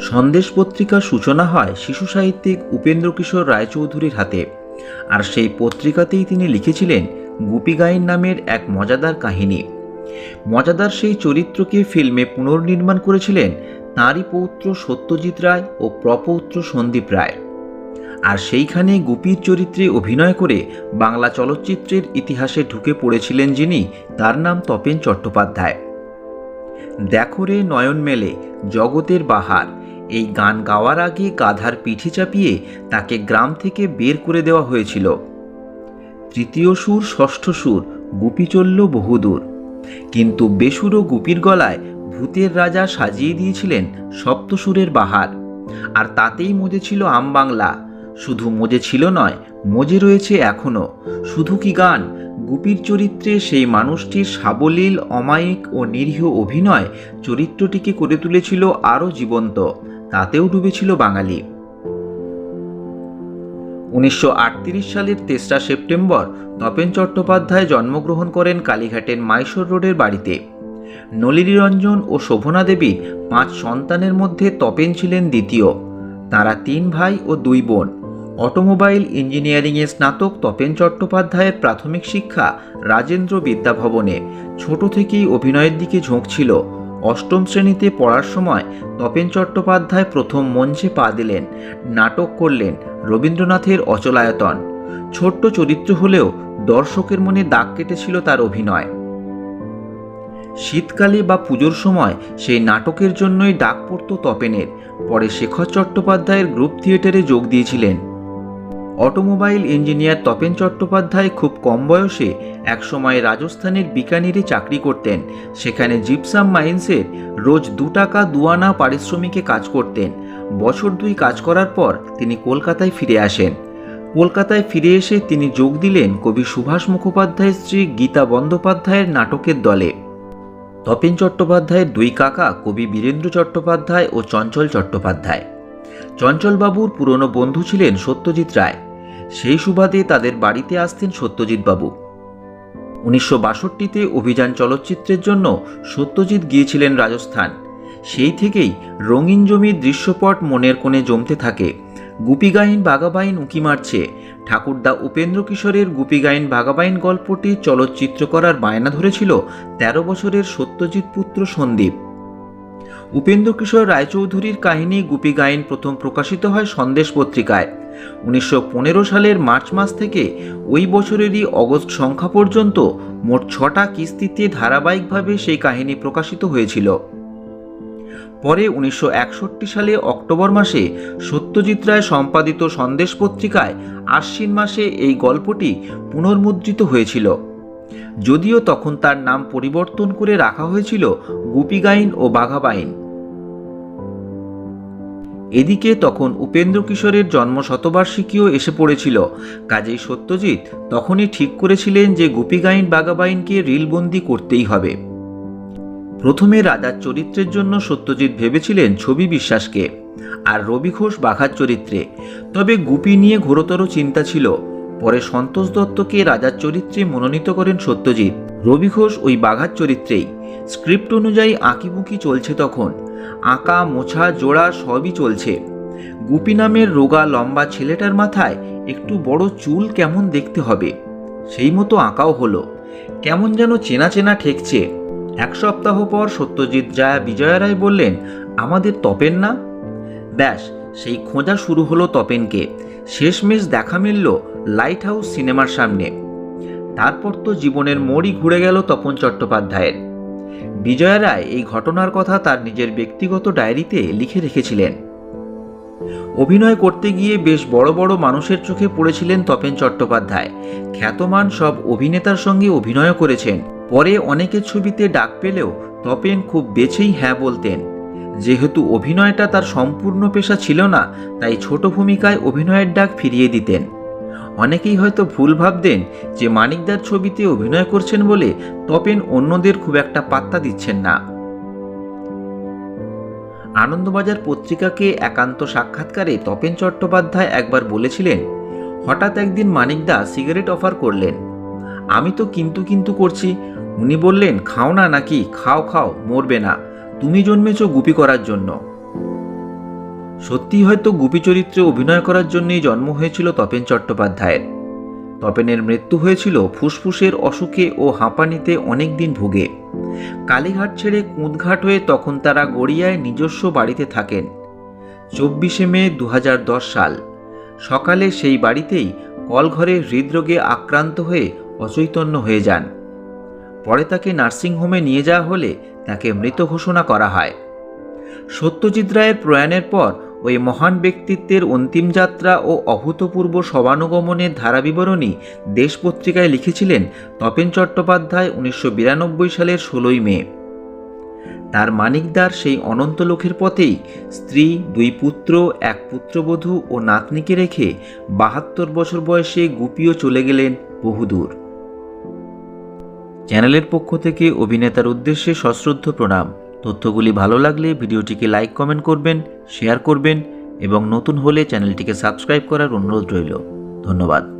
সন্দেশ পত্রিকার সূচনা হয় শিশু সাহিত্যিক উপেন্দ্র কিশোর রায়চৌধুরীর হাতে। আর সেই পত্রিকাতেই তিনি লিখেছিলেন গুপিগাইন নামের এক মজাদার কাহিনী। মজাদার সেই চরিত্রকে ফিল্মে পুনর্নির্মাণ করেছিলেন তাঁরই পৌত্র সত্যজিৎ রায় ও প্রপৌত্র সন্দীপ রায়। আর সেইখানে গুপির চরিত্রে অভিনয় করে বাংলা চলচ্চিত্রের ইতিহাসে ঢুকে পড়েছিলেন যিনি, তার নাম তপেন চট্টোপাধ্যায়। দেখো রে নয়ন মেলে জগতের বাহার। এই গান গাওয়ার আগে গাধার পিঠে চাপিয়ে তাকে গ্রাম থেকে বের করে দেওয়া হয়েছিল। তৃতীয় সুর ষষ্ঠ সুর, গুপি চলল বহুদূর। কিন্তু বেসুর গুপির গলায় ভূতের রাজা সাজিয়ে দিয়েছিলেন সপ্তসুরের বাহার। আর তাতেই মজে ছিল আম বাংলা। শুধু মজে ছিল নয়, মজে রয়েছে এখনও শুধু কি গান? গুপির চরিত্রে সেই মানুষটির সাবলীল, অমায়িক ও নিরীহ অভিনয় চরিত্রটিকে করে তুলেছিল আরও জীবন্ত। তাতেও ডুবেছিল বাঙালি। উনিশশো আটত্রিশ সালের তেসরা সেপ্টেম্বর তপেন চট্টোপাধ্যায় জন্মগ্রহণ করেন কালীঘাটের মাইশোর রোডের বাড়িতে। নলিনীরঞ্জন ও শোভনা দেবী পাঁচ সন্তানের মধ্যে তপেন ছিলেন দ্বিতীয়। তারা তিন ভাই ও দুই বোন। অটোমোবাইল ইঞ্জিনিয়ারিংয়ে স্নাতক তপেন চট্টোপাধ্যায়ের প্রাথমিক শিক্ষা রাজেন্দ্র বিদ্যাভবনে। ছোট থেকেই অভিনয়ের দিকে ঝোঁক ছিল। অষ্টম শ্রেণীতে পড়ার সময় তপেন চট্টোপাধ্যায় প্রথম মঞ্চে পা দিলেন, নাটক করলেন রবীন্দ্রনাথের অচলায়তন। ছোট্ট চরিত্র হলেও দর্শকের মনে দাগ কেটেছিল তার অভিনয়। শীতকালে বা পুজোর সময় সেই নাটকের জন্যই ডাক পড়ত তপেনের। পরে শেখর চট্টোপাধ্যায়ের গ্রুপ থিয়েটারে যোগ দিয়েছিলেন। অটোমোবাইল ইঞ্জিনিয়ার তপেন চট্টোপাধ্যায় খুব কম বয়সে একসময় রাজস্থানের বিকানিরে চাকরি করতেন। সেখানে জিপসাম মাইন্সের রোজ দু টাকা দুয়ানা পারিশ্রমিকে কাজ করতেন। বছর দুই কাজ করার পর তিনি কলকাতায় ফিরে আসেন। কলকাতায় ফিরে এসে তিনি যোগ দিলেন কবি সুভাষ মুখোপাধ্যায়ের স্ত্রী গীতা বন্দ্যোপাধ্যায়ের নাটকের দলে। তপেন চট্টোপাধ্যায়ের দুই কাকা কবি বীরেন্দ্র চট্টোপাধ্যায় ও চঞ্চল চট্টোপাধ্যায়। চঞ্চলবাবুর পুরনো বন্ধু ছিলেন সত্যজিৎ রায়। সেই সুবাদে তাদের বাড়িতে আসতেন সত্যজিৎ বাবু উনিশশো বাষট্টিতে অভিযান চলচ্চিত্রের জন্য সত্যজিৎ গিয়েছিলেন রাজস্থান। সেই থেকেই রঙিন জমির দৃশ্যপট মনের কোণে জমতে থাকে। গুপিগাইন বাগাবাইন উঁকি মারছে। ঠাকুরদা উপেন্দ্র কিশোরের গুপিগাইন বাগাবাইন গল্পটি চলচ্চিত্র করার বায়না ধরেছিল তেরো বছরের সত্যজিৎ পুত্র সন্দীপ। উপেন্দ্র কিশোর রায়চৌধুরীর কাহিনী গুপি গাইন প্রথম প্রকাশিত হয় সন্দেশ পত্রিকায়। উনিশশো পনেরো সালের মার্চ মাস থেকে ওই বছরেরই অগস্ট সংখ্যা পর্যন্ত মোট ছটা কিস্তিতে ধারাবাহিকভাবে সেই কাহিনী প্রকাশিত হয়েছিল। পরে উনিশশো একষট্টি সালে অক্টোবর মাসে সত্যজিৎ রায় সম্পাদিত সন্দেশ পত্রিকায় আশ্বিন মাসে এই গল্পটি পুনর্মুদ্রিত হয়েছিল। যদিও তখন তার নাম পরিবর্তন করে রাখা হয়েছিল গুপিগাইন ও বাঘাবাইন এদিকে তখন উপেন্দ্র কিশোরের জন্ম শতবার্ষিকীও এসে পড়েছিল। কাজেই সত্যজিৎ তখনই ঠিক করেছিলেন যে গুপিগাইন বাঘাবাইনকে রিলবন্দি করতেই হবে। প্রথমে রাজার চরিত্রের জন্য সত্যজিৎ ভেবেছিলেন ছবি বিশ্বাসকে আর রবি ঘোষ বাঘার চরিত্রে। তবে গুপি নিয়ে ঘোরতর চিন্তা ছিল। পরে সন্তোষ দত্তকে রাজার চরিত্রে মনোনীত করেন সত্যজিৎ। রবি ঘোষ ওই বাঘার চরিত্রেই। স্ক্রিপ্ট অনুযায়ী আঁকিবুকি চলছে তখন। আঁকা, মোছা, জোড়া সবই চলছে। গুপি নামের রোগা লম্বা ছেলেটার মাথায় একটু বড় চুল কেমন দেখতে হবে? সেই মতো আঁকাও হলো। কেমন যেন চেনা চেনা ঠেকছে। এক সপ্তাহ পর সত্যজিৎ জায়া বিজয়া রায় বললেন, আমাদের তপেন না? ব্যাস, সেই খোঁজা শুরু হলো তপেনকে। শেষমেশ দেখা মিলল লাইট হাউস সিনেমার সামনে। তারপর তো জীবনের মোড়ই ঘুরে গেল তপন চট্টোপাধ্যায়ের। বিজয়া রায় এই ঘটনার কথা তার নিজের ব্যক্তিগত ডায়েরিতে লিখে রেখেছিলেন। অভিনয় করতে গিয়ে বেশ বড় বড় মানুষের চোখে পড়েছিলেন তপেন চট্টোপাধ্যায়। খ্যাতমান সব অভিনেতার সঙ্গে অভিনয় করেছেন। পরে অনেকের ছবিতে ডাক পেলেও তপেন খুব বেছেই হ্যাঁ বলতেন। যেহেতু অভিনয়টা তার সম্পূর্ণ পেশা ছিল না, তাই ছোট ভূমিকায় অভিনয়ের ডাক ফিরিয়ে দিতেন। অনেকেই হয়তো ভুল ভাবতেন যে মানিকদার ছবিতে অভিনয় করছেন বলে তপেন অন্যদের খুব একটা পাত্তা দিচ্ছেন না। আনন্দবাজার পত্রিকাকে একান্ত সাক্ষাৎকারে তপেন চট্টোপাধ্যায় একবার বলেছিলেন, হঠাৎ একদিন মানিকদা সিগারেট অফার করলেন। আমি তো কিন্তু কিন্তু করছি। উনি বললেন, খাও না নাকি, খাও খাও, মরবে না। তুমি জন্মেছ গুপি করার জন্য। সত্যি হয়তো গুপি চরিত্রে অভিনয় করার জন্যই জন্ম হয়েছিল তপেন চট্টোপাধ্যায়ের। তপেনের মৃত্যু হয়েছিল ফুসফুসের অসুখে ও হাঁপানিতে অনেক দিন ভুগে। কালীঘাট ছেড়ে কুঁদঘাট হয়ে তখন তারা গড়িয়ায় নিজস্ব বাড়িতে থাকেন। চব্বিশে মে দু হাজার দশ সাল। সকালে সেই বাড়িতেই কলঘরে হৃদরোগে আক্রান্ত হয়ে অচৈতন্য হয়ে যান। পরে তাকে নার্সিংহোমে নিয়ে যাওয়া হলে তাকে মৃত ঘোষণা করা হয়। সত্যজিৎ রায়ের প্রয়াণের পর ওই মহান ব্যক্তিত্বের অন্তিম যাত্রা ও অভূতপূর্ব সবানুগমনের ধারাবিবরণী দেশ পত্রিকায় লিখেছিলেন তপেন চট্টোপাধ্যায় উনিশশো বিরানব্বই সালের ষোলোই মে। তার মানিকদার সেই অনন্ত লোকের পথেই স্ত্রী, দুই পুত্র, এক পুত্রবধূ ও নাতনিকে রেখে বাহাত্তর বছর বয়সে গুপিও চলে গেলেন বহুদূর। চ্যানেলের পক্ষ থেকে অভিনেতার উদ্দেশ্যে সশ্রদ্ধ প্রণাম। তথ্যগুলি ভালো লাগলে ভিডিওটিকে লাইক, কমেন্ট করবেন, শেয়ার করবেন এবং নতুন হলে চ্যানেলটিকে সাবস্ক্রাইব করার অনুরোধ রইল। ধন্যবাদ।